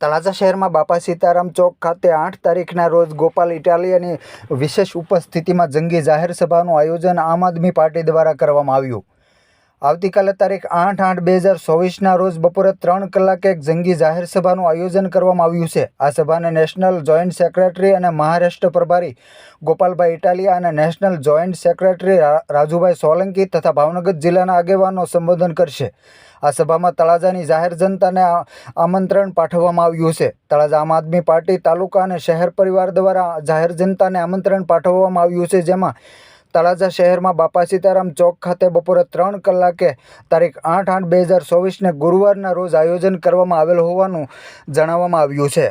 તળાજા શહેરમાં બાપા સીતારામ ચોક ખાતે આઠ તારીખના રોજ ગોપાલ ઇટાલિયાની વિશેષ ઉપસ્થિતિમાં જંગી જાહેર સભાનું આયોજન આમ આદમી પાર્ટી દ્વારા કરવામાં આવ્યું. આવતીકાલે તારીખ આઠ આઠ બે હજાર ચોવીસના રોજ બપોરે ત્રણ કલાકે એક જંગી જાહેર સભાનું આયોજન કરવામાં આવ્યું છે. આ સભાને નેશનલ જોઈન્ટ સેક્રેટરી અને મહારાષ્ટ્ર પ્રભારી ગોપાલભાઈ ઇટાલિયા અને national joint secretary Rajubhai Solanki તથા ભાવનગર જિલ્લાના આગેવાનો સંબોધન કરશે. આ સભામાં તળાજાની જાહેર જનતાને આમંત્રણ પાઠવવામાં આવ્યું છે. તળાજા આમ આદમી પાર્ટી તાલુકા અને શહેર પરિવાર દ્વારા જાહેર જનતાને આમંત્રણ પાઠવવામાં આવ્યું છે, જેમાં તળાજા શહેરમાં બાપા સીતારામ ચોક ખાતે બપોરે ત્રણ કલાકે તારીખ આઠ આઠ બે હજાર ચોવીસને ગુરુવારના રોજ આયોજન કરવામાં આવેલ હોવાનું જણાવવામાં આવ્યું છે.